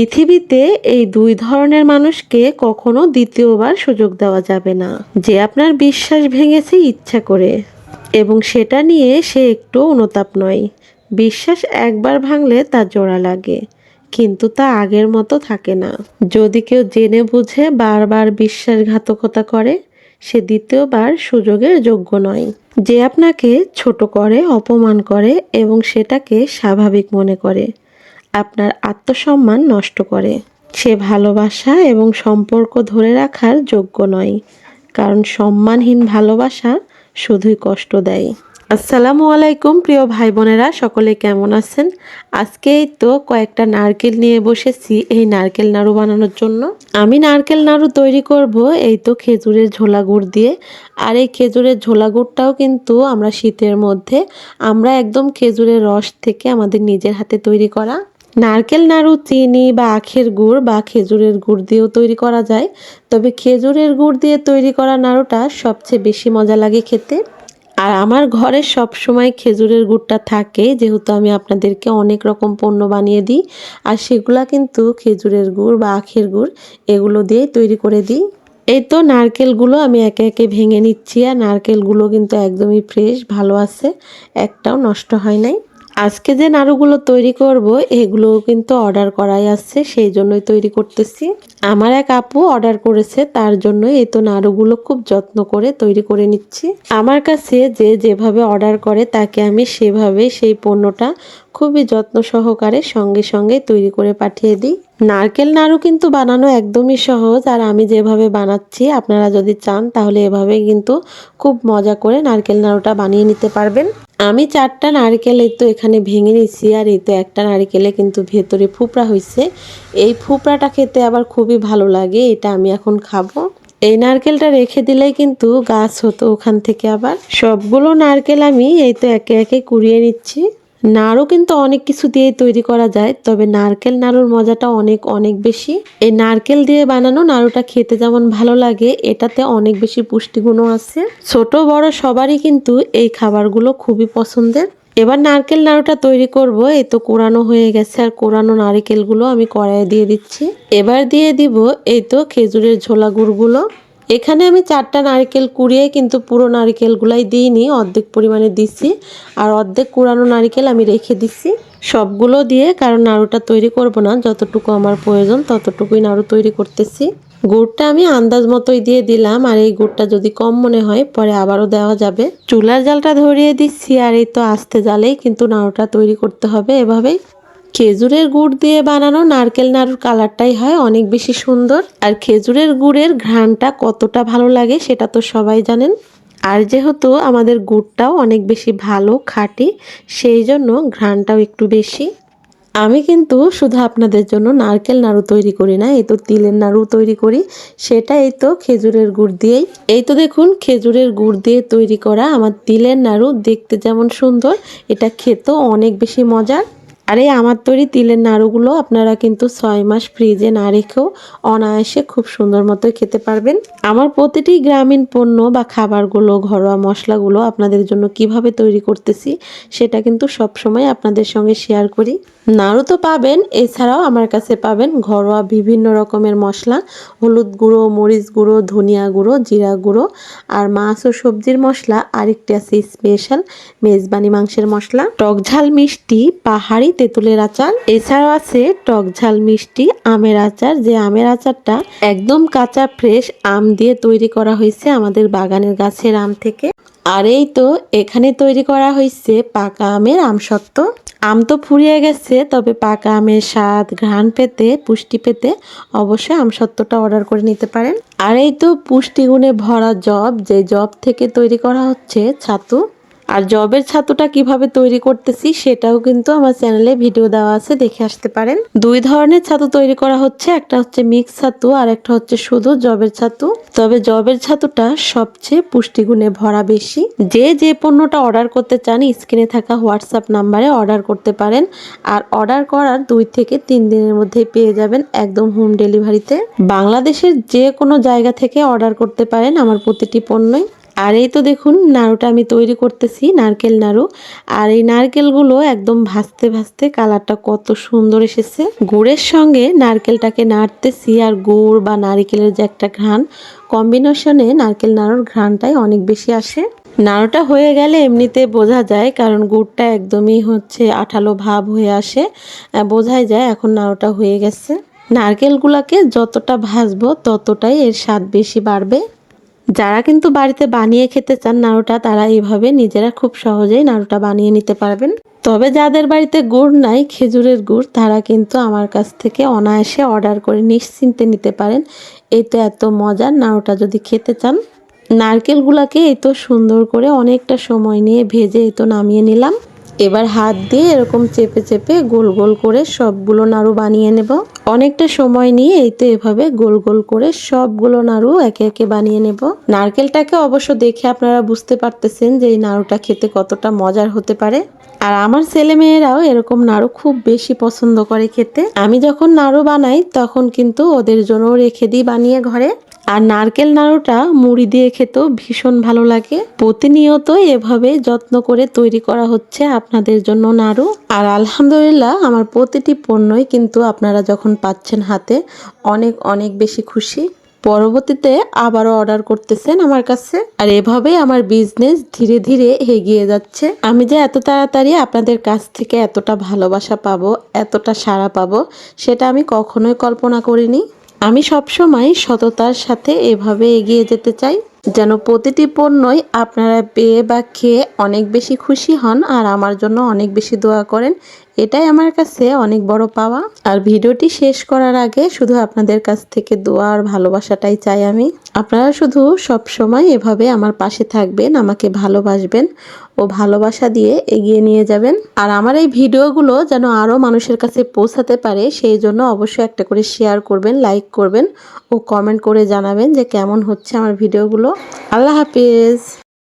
পৃথিবীতে এই দুই ধরনের মানুষকে কখনো দ্বিতীয়বার সুযোগ দেওয়া যাবে না। যে আপনার বিশ্বাস ভেঙেছে ইচ্ছা করে, এবং সেটা নিয়ে সে একটু অনুতাপ নয়। বিশ্বাস একবার ভাঙলে তা জোড়া লাগে, কিন্তু তা আগের মতো থাকে না। যদি কেউ জেনে বুঝে বারবার বিশ্বাসঘাতকতা করে, সে দ্বিতীয়বার সুযোগের যোগ্য নয়। যে আপনাকে ছোট করে, অপমান করে, এবং সেটাকে স্বাভাবিক মনে করে আপনার আত্মসম্মান নষ্ট করে। সে ভালোবাসা এবং সম্পর্ক ধরে রাখার যোগ্য নয়, কারণ সম্মানহীন ভালোবাসা শুধুই কষ্ট দেয়। আসসালামু আলাইকুম প্রিয় ভাই বোনেরা সকলে কেমন আছেন? আজকে তো কয়েকটা নারকেল নিয়ে বসেছি এই নারকেল নাড়ু বানানোর জন্য। আমি নারকেল নাড়ু তৈরি করব এই তো খেজুরের ঝোলা গুড় দিয়ে। আর এই খেজুরের ঝোলা গুড়টাও কিন্তু আমরা শীতের মধ্যে, আমরা একদম খেজুরের রস থেকে আমাদের নিজের হাতে তৈরি করা। নারকেল, নাড়ু, চিনি বা আখের গুড় বা খেজুরের গুড় দিয়েও তৈরি করা যায়। তবে খেজুরের গুড় দিয়ে তৈরি করা নাড়ুটা সবচেয়ে বেশি মজা লাগে খেতে। আর আমার ঘরে সব সময় খেজুরের গুড়টা থাকে, যেহেতু আমি আপনাদেরকে অনেক রকম পণ্য বানিয়ে দিই। আর সেগুলা কিন্তু খেজুরের গুড় বা আখের গুড়, এগুলো দিয়েই তৈরি করে দিই। এই তো নারকেলগুলো আমি একে একে ভেঙে নিচ্ছি, আর নারকেলগুলো কিন্তু একদমই ফ্রেশ, ভালো আছে, একটাও নষ্ট হয় নাই। আজকে যে নাড়ুগুলো তৈরি করব এগুলো কিন্তু অর্ডার করাই আছে, সেই জন্যই তৈরি করতেছি। আমার এক আপু অর্ডার করেছে, তার জন্য এই তো নাড়ুগুলো খুব যত্ন করে তৈরি করে নিচ্ছি। আমার কাছে যে যেভাবে অর্ডার করে, তাকে আমি সেভাবে সেই পণ্যটা খুবই যত্ন সহকারে সঙ্গে সঙ্গে তৈরি করে পাঠিয়ে দিই। নারকেল নাড়ু কিন্তু বানানো একদমই সহজ, আর আমি যেভাবে বানাচ্ছি, আপনারা যদি চান তাহলে এভাবে কিন্তু খুব মজা করে নারকেল নাড়ুটা বানিয়ে নিতে পারবেন। আমি চারটা নারকেল এই তো এখানে ভেঙে নিয়েছি, আর এই তো একটা নারকেলে কিন্তু ভেতরে ফুপড়া হয়েছে। এই ফুপড়াটা খেতে আবার খুবই ভালো লাগে, এটা আমি এখন খাব। এই নারকেলটা রেখে দিলেই কিন্তু গাছ হতো ওখান থেকে আবার। সবগুলো নারকেল আমি এই তো একে একে কুড়িয়ে নিচ্ছি। নাড়ু কিন্তু অনেক কিছু দিয়ে তৈরি করা যায়, তবে নারকেল নাড়ুর মজাটা অনেক অনেক বেশি। এই নারকেল দিয়ে বানানো নাড়ুটা খেতে যেমন ভালো লাগে, এটাতে অনেক বেশি পুষ্টিগুণও আছে। ছোট, বড় সবারই কিন্তু এই খাবারগুলো খুবই পছন্দের। এবার নারকেল নাড়ুটা তৈরি করব, এই তো কোরানো হয়ে গেছে, আর কোরানো নারকেলগুলো আমি কড়াইয়ে দিয়ে দিচ্ছি। এবার দিয়ে দিব এই তো খেজুরের ঝোলা গুড়গুলো। এখানে আমি চারটা নারকেল কুড়িয়ে কিন্তু পুরো নারকেলগুলাই দিইনি, অর্ধেক পরিমাণে দিচ্ছি আর অর্ধেক কুড়ানো নারকেল আমি রেখে দিচ্ছি সবগুলো দিয়ে কারণ নাড়ুটা তৈরি করব না, যতটুকু আমার প্রয়োজন ততটুকুই নাড়ু তৈরি করতেছি। গুড়টা আমি আন্দাজ মতোই দিয়ে দিলাম আর এই গুড়টা যদি কম মনে হয় পরে আবারও দেওয়া যাবে। চুলার জালটা ধরিয়ে দিচ্ছি আর এই তো আস্তে জালেই কিন্তু নাড়ুটা তৈরি করতে হবে এভাবেই। খেজুরের গুড় দিয়ে বানানো নারকেল নাড়ুর কালারটাই হয় অনেক বেশি সুন্দর। আর খেজুরের গুড়ের ঘ্রাণটা কতটা ভালো লাগে সেটা তো সবাই জানেন। আর যেহেতু আমাদের গুড়টাও অনেক বেশি ভালো, খাঁটি, সেই জন্য ঘ্রাণটাও একটু বেশি। আমি কিন্তু শুধু আপনাদের জন্য নারকেল নাড়ু তৈরি করি না, এই তো তিলের নাড়ু তৈরি করি সেটা এই তো খেজুরের গুড় দিয়েই। এই তো দেখুন, খেজুরের গুড় দিয়ে তৈরি করা আমার তিলের নাড়ু দেখতে যেমন সুন্দর, এটা খেতেও অনেক বেশি মজার। আর এই আমার তৈরি তিলের নাড়ুগুলো আপনারা কিন্তু ছয় মাস ফ্রিজে না রেখেও অনায়াসে খুব সুন্দর মতো খেতে পারবেন। আমার প্রতিটি গ্রামীণ পণ্য বা খাবারগুলো, ঘরোয়া মশলাগুলো আপনাদের জন্য কীভাবে তৈরি করতেছি সেটা কিন্তু সব সময় আপনাদের সঙ্গে শেয়ার করি। নাড়ু তো পাবেন, এছাড়াও আমার কাছে পাবেন ঘরোয়া বিভিন্ন রকমের মশলা। হলুদ গুঁড়ো, মরিচ গুঁড়ো, ধনিয়া গুঁড়ো, জিরা গুঁড়ো আর মাছ ও সবজির মশলা। আরেকটি আছে স্পেশাল মেজবানি মাংসের মশলা। টক ঝাল মিষ্টি, পাহাড়ি তেঁতুলের আচার। এছাড়াও আছে টক ঝাল মিষ্টি, আমের আচার। যে আমের আচারটা একদম কাঁচা, ফ্রেশ আম দিয়ে তৈরি করা হয়েছে আমাদের বাগানের গাছের আম থেকে। আর এই তো এখানে তৈরি করা হয়েছে পাকা আমের আমসত্ত্ব। আম তো ফুরিয়ে গেছে, তবে পাকা আমের স্বাদ, ঘ্রাণ পেতে, পুষ্টি পেতে অবশ্যই আমসত্ত্বটা অর্ডার করে নিতে পারেন। আর এই তো পুষ্টিগুণে ভরা জব যে জব থেকে তৈরি করা হচ্ছে ছাতু। আর জবের ছাতুটা কীভাবে তৈরি করতেছি সেটাও কিন্তু আমার চ্যানেলে ভিডিও দেওয়া আছে, দেখে আসতে পারেন। দুই ধরনের ছাতু তৈরি করা হচ্ছে, একটা হচ্ছে মিক্স ছাতু আর একটা হচ্ছে শুধু জবের ছাতু। তবে জবের ছাতুটা সবচেয়ে পুষ্টিগুণে ভরা বেশি। যে যে পণ্যটা অর্ডার করতে চান, স্ক্রিনে থাকা হোয়াটসঅ্যাপ নাম্বারে অর্ডার করতে পারেন। আর অর্ডার করার দুই থেকে তিন দিনের মধ্যেই পেয়ে যাবেন একদম হোম ডেলিভারিতে। বাংলাদেশের যে কোনো জায়গা থেকে অর্ডার করতে পারেন আমার প্রতিটি পণ্যই। আর এই তো দেখুন, নাড়ুটা আমি তৈরি করতেছি, নারকেল নাড়ু। আর এই নারকেলগুলো একদম ভাজতে ভাজতে কালারটা কত সুন্দর এসেছে। গুড়ের সঙ্গে নারকেলটাকে নাড়তেছি আর গুড় বা নারকেলের যে একটা ঘ্রাণ, কম্বিনেশনে নারকেল নাড়ুর ঘ্রাণটাই অনেক বেশি আসে। নাড়ুটা হয়ে গেলে এমনিতে বোঝা যায়, কারণ গুড়টা একদমই হচ্ছে আঠালো ভাব হয়ে আসে। বোঝাই যায় এখন নাড়ুটা হয়ে গেছে। নারকেলগুলোকে যতটা ভাজবো ততটাই এর স্বাদ বেশি বাড়বে। যারা কিন্তু বাড়িতে বানিয়ে খেতে চান নাড়ুটা, তারা এইভাবে নিজেরা খুব সহজেই নাড়ুটা বানিয়ে নিতে পারবেন। তবে যাদের বাড়িতে গুড় নাই, খেজুরের গুড়, তারা কিন্তু আমার কাছ থেকে অনায়াসে অর্ডার করে নিশ্চিন্তে নিতে পারেন। এই তো এত মজার নাড়ুটা যদি খেতে চান। নারকেলগুলোকে এই তো সুন্দর করে অনেকটা সময় নিয়ে ভেজে এই তো নামিয়ে নিলাম। এবার হাত দিয়ে এরকম চেপে চেপে গোল গোল করে সবগুলো নাড়ু বানিয়ে নেব। অনেকটা সময় নিয়ে এই তো এভাবে গোল গোল করে সবগুলো নাড়ু একে একে বানিয়ে নেব। নারকেলটাকে অবশ্য দেখে আপনারা বুঝতে পারতেছেন যে এই নাড়ুটা খেতে কতটা মজার হতে পারে। আর আমার ছেলে মেয়েরাও এরকম নাড়ু খুব বেশি পছন্দ করে খেতে। আমি যখন নাড়ু বানাই তখন কিন্তু ওদের জন্য রেখে দিই বানিয়ে ঘরে। আর নারকেল নাড়ুটা মুড়ি দিয়ে খেতেও ভীষণ ভালো লাগে। প্রতিনিয়ত এভাবে যত্ন করে তৈরি করা হচ্ছে আপনাদের জন্য নাড়ু। আর আলহামদুলিল্লাহ আমার প্রতিটি পণ্যই কিন্তু আপনারা যখন পাচ্ছেন হাতে, অনেক অনেক বেশি খুশি। পরবর্তীতে আবারও অর্ডার করতেছেন আমার কাছে। আর এভাবেই আমার বিজনেস ধীরে ধীরে এগিয়ে যাচ্ছে। আমি যে এত তাড়াতাড়ি আপনাদের কাছ থেকে এতটা ভালোবাসা পাবো, এতটা সাড়া পাবো, সেটা আমি কখনোই কল্পনা করিনি। আমি সবসময় সততার সাথে এভাবে এগিয়ে যেতে চাই। যেন প্রতিটি পণ্যই আপনারা পেয়ে বা খেয়ে অনেক বেশি খুশি হন আর আমার জন্য অনেক বেশি দোয়া করেন। এটাই আমার কাছে অনেক বড় পাওয়া। আর ভিডিওটি শেষ করার আগে শুধু আপনাদের কাছ থেকে দোয়া আর ভালোবাসাটাই চাই আমি। আপনারা শুধু সব সময় এভাবে আমার পাশে থাকবেন, আমাকে ভালোবাসবেন ও ভালোবাসা দিয়ে এগিয়ে নিয়ে যাবেন। আর আমার এই ভিডিওগুলো যেন আরও মানুষের কাছে পৌঁছাতে পারে, সেই জন্য অবশ্যই একটা করে শেয়ার করবেন লাইক করবেন ও কমেন্ট করে জানাবেন যে কেমন হচ্ছে আমার ভিডিওগুলো। আল্লাহ হাফিজ।